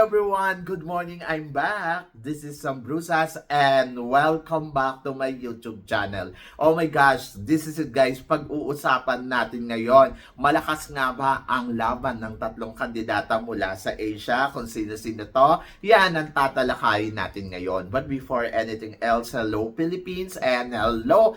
Everyone! Good morning! I'm back! This is Sam Brusas and welcome back to my YouTube channel. Oh my gosh, this is it guys. Pag-uusapan natin ngayon, malakas nga ba ang laban ng tatlong kandidata mula sa Asia? Kung sino-sino to, yan ang tatalakayin natin ngayon. But before anything else, hello Philippines and hello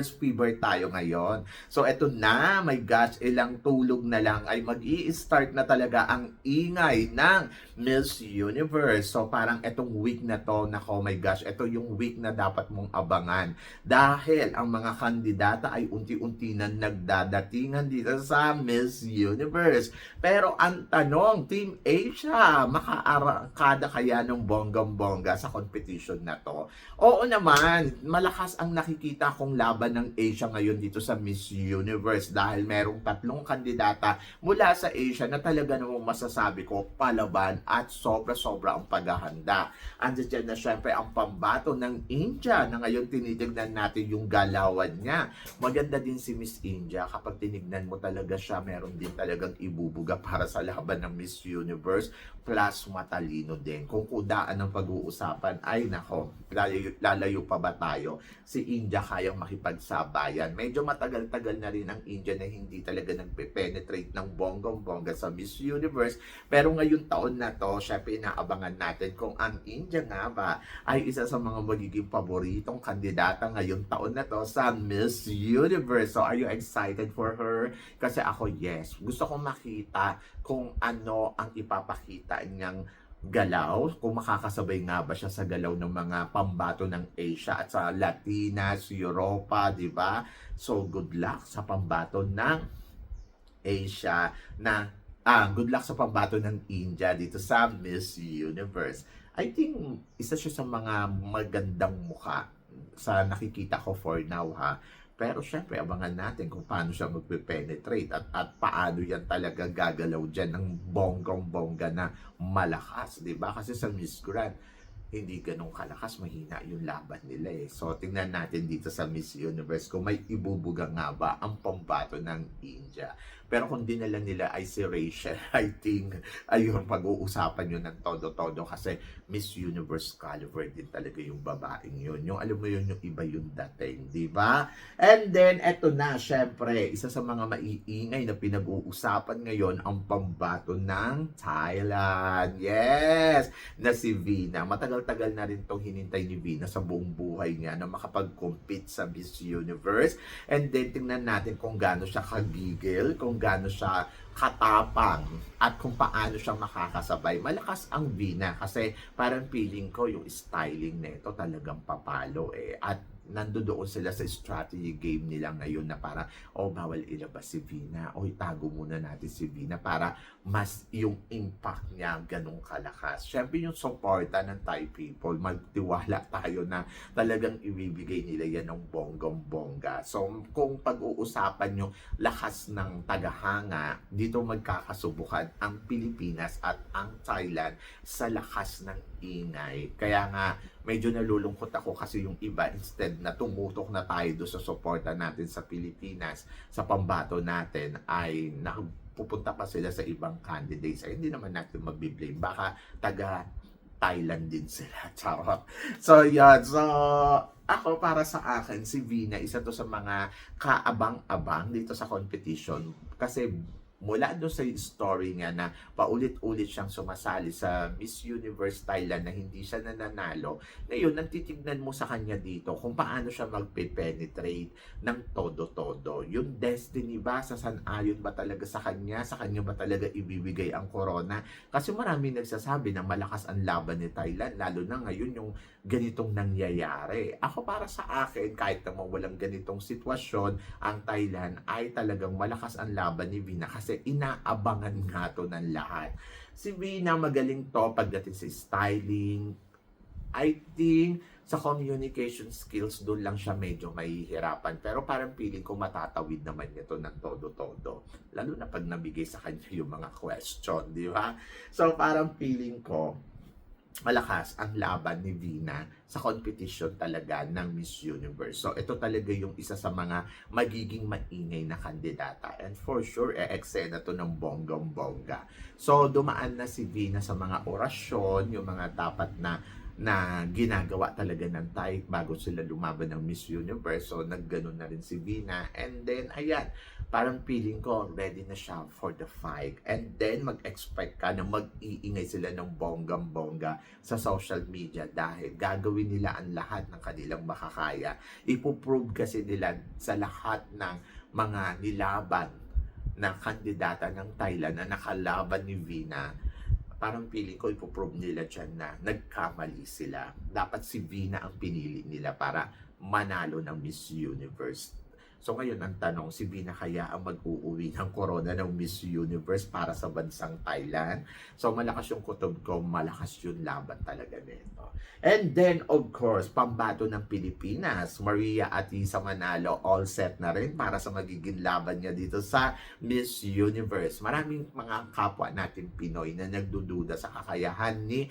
fever tayo ngayon. So eto na, my gosh, ilang tulog na lang ay mag start na talaga ang ingay ng Miss Universe. So parang etong week na to, nako my gosh, ito yung week na dapat mong abangan. Dahil ang mga kandidata ay unti-unti na nagdadatingan dito sa Miss Universe. Pero ang tanong, Team Asia, makaarangkada kaya ng bonggang-bongga sa competition na to? Oo naman, malakas ang nakikita kong laban ng Asia ngayon dito sa Miss Universe dahil merong tatlong kandidata mula sa Asia na talaga namang masasabi ko palaban at sobra-sobra ang paghahanda. Andiyan dyan na syempre ang pambato ng India na ngayon tinitignan natin yung galawan niya. Maganda din si Miss India kapag tinignan mo talaga siya, meron din talagang ibubuga para sa laban ng Miss Universe plus matalino din. Kung kudaan ng pag-uusapan, ay nako, lalayo, lalayo pa ba tayo? Si India kayang makipagsabayan. Medyo matagal-tagal na rin ang India na hindi talaga nagpe-penetrate ng bonggong-bongga sa Miss Universe. Pero ngayon taon na to, syempre inaabangan natin kung ang India nga ba ay isa sa mga magiging paboritong kandidata ngayong taon na to sa Miss Universe. So are you excited for her? Kasi ako, yes. Gusto kong makita kung ano ang ipapakita niyang galaw, kung makakasabay nga ba siya sa galaw ng mga pambato ng Asia at sa Latinas, Europa, di ba? So, good luck sa pambato ng Asia na ah, good luck sa pambato ng India dito sa Miss Universe. I think isa siya sa mga magandang mukha sa nakikita ko for now ha. Pero syempre, abangan natin kung paano siya magpe-penetrate at, at paano yan talaga gagalaw dyan ng bonggong-bongga na malakas, di ba? Kasi sa Miss Grand, hindi ganun kalakas, mahina yung laban nila eh. So, tingnan natin dito sa Miss Universe kung may ibubuga nga ba ang pambato ng India. Pero kung dinala nila ay si Rachel, I think, ayun, pag-uusapan yun ng todo-todo kasi Miss Universe caliber din talaga yung babaeng yun. Yung alam mo yun, yung iba yung dating, di ba? And then, eto na, syempre, isa sa mga maiingay na pinag-uusapan ngayon ang pambato ng Thailand. Yes! Na si Vina. Matagal-tagal na rin tong hinintay ni Vina sa buong buhay niya na makapag-compete sa Miss Universe. And then, tingnan natin kung gaano siya kagigil, kung gaano siya katapang at kung paano siya makakasabay. Malakas ang Vina kasi parang feeling ko yung styling nito talagang papalo eh. At nandoon sila sa strategy game nila ngayon na para oh bawal ilabas si Vina o itago muna natin si Vina para mas yung impact niya ganun kalakas. Siyempre yung suporta ng Thai people, magtiwala tayo na talagang ibibigay nila yan ng bonggong-bongga. So kung pag-uusapan yung lakas ng tagahanga, dito magkakasubukan ang Pilipinas at ang Thailand sa lakas ng ingay. Kaya nga, medyo nalulungkot ako kasi yung iba, instead na tumutok na tayo do sa suporta natin sa Pilipinas, sa pambato natin, ay pupunta pa sila sa ibang candidates. Ay, hindi naman natin magbiblame. Baka taga Thailand din sila. Charot. So, yan. So, ako para sa akin, si Vina, isa to sa mga kaabang-abang dito sa competition. Kasi mula doon sa story niya na paulit-ulit siyang sumasali sa Miss Universe Thailand na hindi siya nananalo, ngayon, nantitignan mo sa kanya dito kung paano siya magpe-penetrate ng todo-todo. Yung destiny ba, sa ayon ba talaga sa kanya? Sa kanya ba talaga ibibigay ang corona? Kasi marami nagsasabi na malakas ang laban ni Thailand, lalo na ngayon yung ganitong nangyayari. Ako para sa akin, kahit naman walang ganitong sitwasyon, ang Thailand ay talagang malakas ang laban ni Vina kasi kasi inaabangan nga to ng lahat. Si Vina magaling to pagdating sa styling. I think sa communication skills doon lang siya medyo mahihirapan. Pero parang feeling ko matatawid naman niya to ng todo-todo. Lalo na pag nabigay sa kanya yung mga question, di ba? So parang feeling ko, malakas ang laban ni Vina sa competition talaga ng Miss Universe. So ito talaga yung isa sa mga magiging maingay na kandidata. And for sure, e-eksena to ng bonggang-bongga. So dumaan na si Vina sa mga orasyon, yung mga dapat na na ginagawa talaga ng type bago sila lumaban ng Miss Universe. So, nagganon na rin si Vina. And then, ayan, parang feeling ko, ready na siya for the fight. And then, mag-expect ka na mag-iingay sila ng bonggang-bongga sa social media dahil gagawin nila ang lahat ng kanilang makakaya. Ipoprove kasi nila sa lahat ng mga nilaban na kandidata ng Thailand na nakalaban ni Vina parang feeling ko ipoprove nila dyan na nagkamali sila. Dapat si Vina ang pinili nila para manalo ng Miss Universe. So ngayon ang tanong, si Vina kaya ang mag-uuwi ng corona ng Miss Universe para sa bansang Thailand? So malakas yung kutob ko, malakas yung laban talaga nito. And then of course, pambato ng Pilipinas, Maria Atisa Manalo, all set na rin para sa magiging laban niya dito sa Miss Universe. Maraming mga kapwa natin Pinoy na nagdududa sa kakayahan ni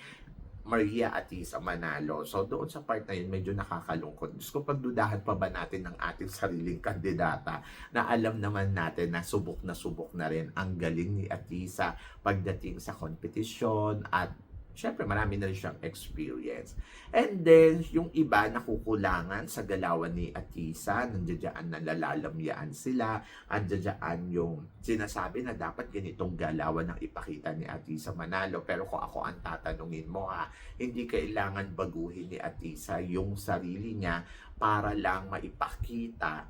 Maria Atisa Manalo. So doon sa part na yun, medyo nakakalungkot. Diyos ko, pagdudahan pa ba natin ng ating sariling kandidata na alam naman natin na subok na subok na rin ang galing ni Atisa pagdating sa kompetisyon at Siyempre, marami na rin siyang experience. And then, yung iba nakukulangan sa galawan ni Atisa, nandiyan na nalalamyaan sila, andyan yung sinasabi na dapat ganitong galawan ang ipakita ni Atisa Manalo. Pero kung ako ang tatanungin mo ha, hindi kailangan baguhin ni Atisa yung sarili niya para lang maipakita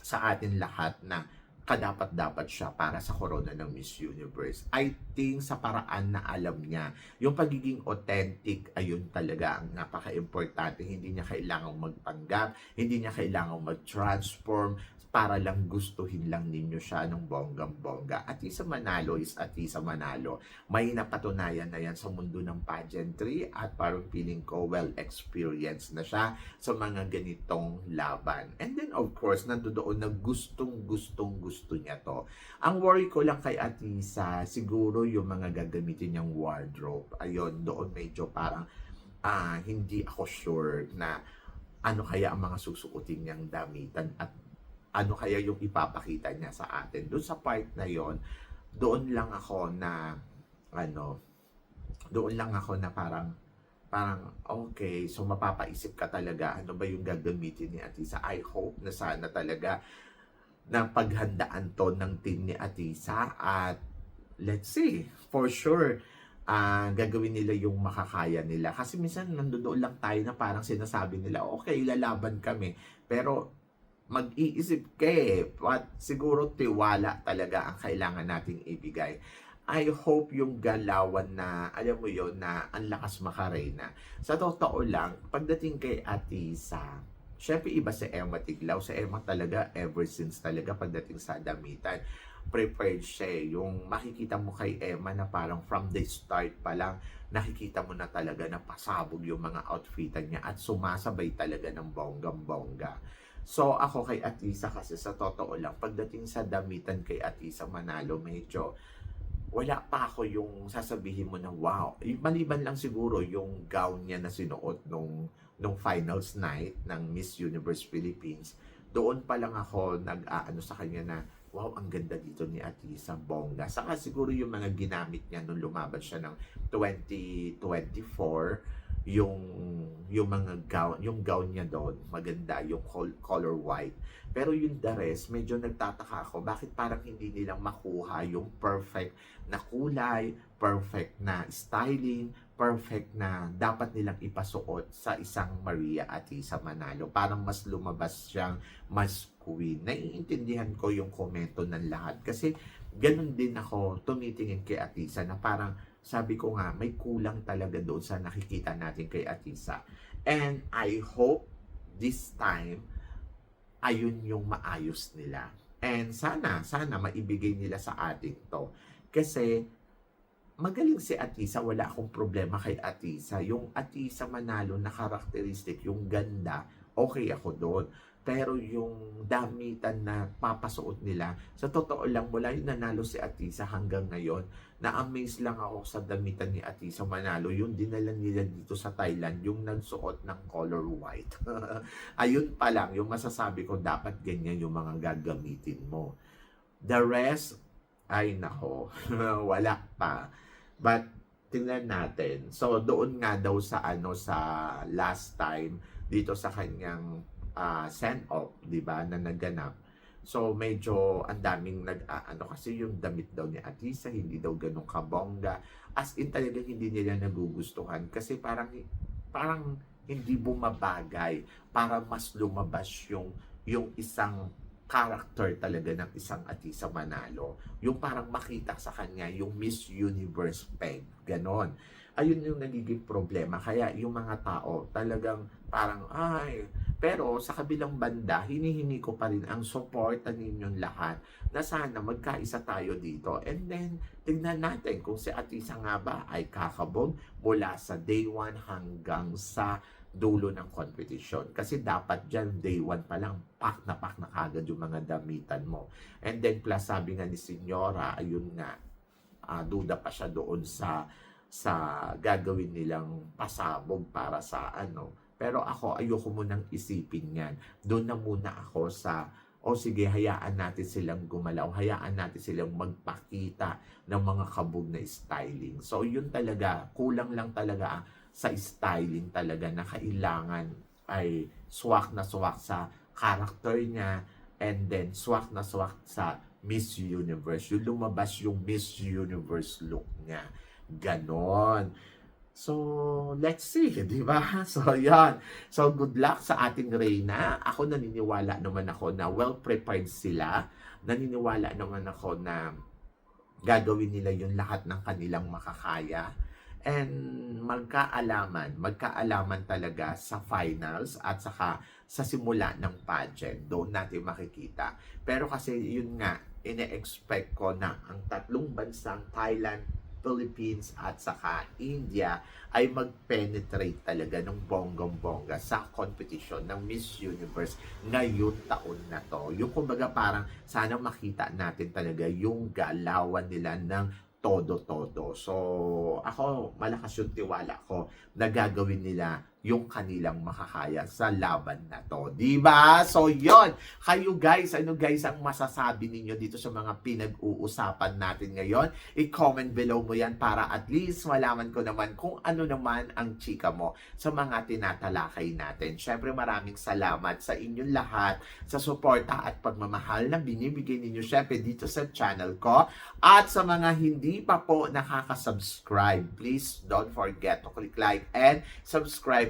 sa atin lahat na kadapat-dapat siya para sa corona ng Miss Universe. I think sa paraan na alam niya, yung pagiging authentic, ayun talaga ang napaka-importante. Hindi niya kailangang magpanggap, hindi niya kailangang mag-transform para lang gustuhin lang ninyo siya ng bonggang-bongga. At isa manalo is at isa manalo. May napatunayan na yan sa mundo ng pageantry at parang feeling ko well-experienced na siya sa mga ganitong laban. And then of course, nandoon na gustong-gustong gusto niya to. Ang worry ko lang kay Atisa, siguro yung mga gagamitin niyang wardrobe. Ayun, doon medyo parang ah, hindi ako sure na ano kaya ang mga susuotin niyang damitan at ano kaya yung ipapakita niya sa atin. Doon sa part na yon doon lang ako na ano, doon lang ako na parang parang okay, so mapapaisip ka talaga ano ba yung gagamitin ni Atisa. I hope na sana talaga na paghandaan to ng team ni Atisa at let's see, for sure ah gagawin nila yung makakaya nila. Kasi minsan nandoon lang tayo na parang sinasabi nila, okay, lalaban kami. Pero mag-iisip ka eh. At siguro tiwala talaga ang kailangan nating ibigay. I hope yung galawan na, alam mo yon na ang lakas makarena. Sa totoo lang, pagdating kay Atisa, syempre iba sa Emma Tiglaw. Sa Emma talaga, ever since talaga pagdating sa damitan, prepared siya eh. Yung makikita mo kay Emma na parang from the start pa lang, nakikita mo na talaga na pasabog yung mga outfitan niya at sumasabay talaga ng bonggang-bongga. So ako kay Atisa kasi sa totoo lang, pagdating sa damitan kay Atisa Manalo, medyo wala pa ako yung sasabihin mo na wow. Maliban lang siguro yung gown niya na sinuot nung, nung finals night ng Miss Universe Philippines. Doon pa lang ako nag-aano sa kanya na wow, ang ganda dito ni Atisa Bongga. Saka siguro yung mga ginamit niya nung lumaban siya ng 2024 yung yung mga gown, yung gown niya doon, maganda, yung col- color white. Pero yung the rest, medyo nagtataka ako, bakit parang hindi nilang makuha yung perfect na kulay, perfect na styling, perfect na dapat nilang ipasuot sa isang Maria Atisa Manalo. Parang mas lumabas siyang mas queen. Naiintindihan ko yung komento ng lahat kasi ganun din ako tumitingin kay Atisa na parang sabi ko nga, may kulang talaga doon sa nakikita natin kay Atisa. And I hope this time, ayun yung maayos nila. And sana, sana maibigay nila sa atin to. Kasi magaling si Atisa, wala akong problema kay Atisa. Yung Atisa Manalo na karakteristik, yung ganda, okay ako doon. Pero yung damitan na papasuot nila, sa totoo lang, mula yung nanalo si Atisa hanggang ngayon, na-amaze lang ako sa damitan ni Atisa Manalo, yung dinala nila dito sa Thailand, yung nagsuot ng color white. Ayun pa lang, yung masasabi ko, dapat ganyan yung mga gagamitin mo. The rest, ay nako, wala pa. But, tingnan natin. So, doon nga daw sa ano sa last time, dito sa kanyang ah, send-off, di ba, na naganap. So, medyo ang daming nag, ah, ano kasi yung damit daw ni Atisa, hindi daw ganun kabongga. As in talagang hindi nila nagugustuhan kasi parang, parang hindi bumabagay para mas lumabas yung, yung isang character talaga ng isang Atisa Manalo. Yung parang makita sa kanya yung Miss Universe peg. Ganon. Ayun yung nagiging problema. Kaya yung mga tao talagang parang, ay, pero sa kabilang banda, hinihingi ko pa rin ang suporta ninyong lahat na sana magkaisa tayo dito. And then, tignan natin kung si Atisa nga ba ay kakabog mula sa day 1 hanggang sa dulo ng competition. Kasi dapat dyan, day 1 pa lang, pak na pak na kagad yung mga damitan mo. And then, plus sabi nga ni Senyora, ayun nga, ah, duda pa siya doon sa sa gagawin nilang pasabog para sa ano. Pero ako, ayoko munang isipin yan. Doon na muna ako sa, o sige, hayaan natin silang gumalaw, hayaan natin silang magpakita ng mga kabog na styling. So, yun talaga, kulang lang talaga sa styling talaga na kailangan ay swak na swak sa character niya and then swak na swak sa Miss Universe. Yung lumabas yung Miss Universe look niya. Ganon. So, let's see, di ba? So, yan. So, good luck sa ating Reyna. Ako naniniwala naman ako na well-prepared sila. Naniniwala naman ako na gagawin nila yung lahat ng kanilang makakaya. And magkaalaman, magkaalaman talaga sa finals at saka sa simula ng pageant. Doon natin makikita. Pero kasi yun nga, ine-expect ko na ang tatlong bansang Thailand, Philippines at saka India ay mag-penetrate talaga ng bonggong-bongga sa competition ng Miss Universe ngayong taon na to. Yung kumbaga parang sana makita natin talaga yung galawan nila ng todo-todo. So, ako, malakas yung tiwala ko na gagawin nila yung kanilang makakaya sa laban na to. Ba? So, yon Kayo guys, ano guys ang masasabi ninyo dito sa mga pinag-uusapan natin ngayon? I-comment below mo yan para at least malaman ko naman kung ano naman ang chika mo sa mga tinatalakay natin. Syempre, maraming salamat sa inyong lahat sa suporta at pagmamahal na binibigay ninyo syempre dito sa channel ko. At sa mga hindi pa po nakaka-subscribe, please don't forget to click like and subscribe